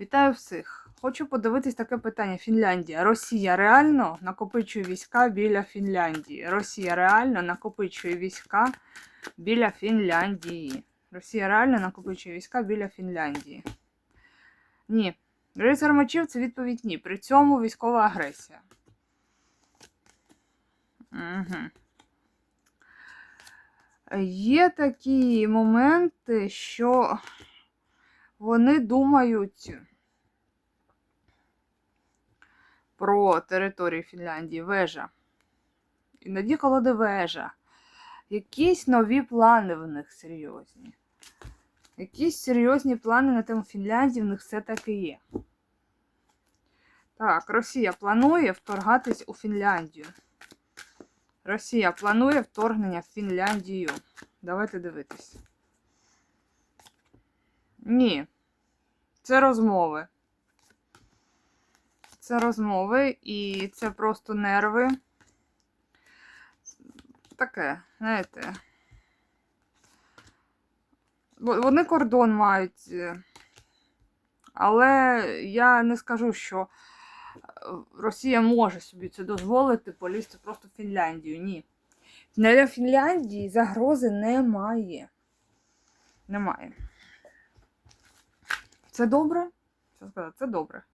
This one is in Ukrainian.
Вітаю всіх! Хочу подивитись таке питання. Фінляндія. Росія реально накопичує війська біля Фінляндії. Росія реально накопичує війська біля Фінляндії. Росія реально накопичує війська біля Фінляндії. Ні. Рицар мечів це відповідь ні. При цьому військова агресія. Угу. Є такі моменти, що вони думають про територію Фінляндії, вежа. Іноді колоди вежа. Якісь нові плани в них серйозні. Якісь серйозні плани на тему Фінляндії в них все-таки є. Так, Росія планує вторгатись у Фінляндію. Росія планує вторгнення в Фінляндію. Давайте дивитись. Ні. Це розмови. Це розмови і це просто нерви. Таке, знаєте. Вони кордон мають. е, Але я не скажу, що е, Росія може собі це дозволити полізти просто в Фінляндію. Ні. Для Фінляндії загрози немає. Немає. Це добре? Що сказати? Це добре.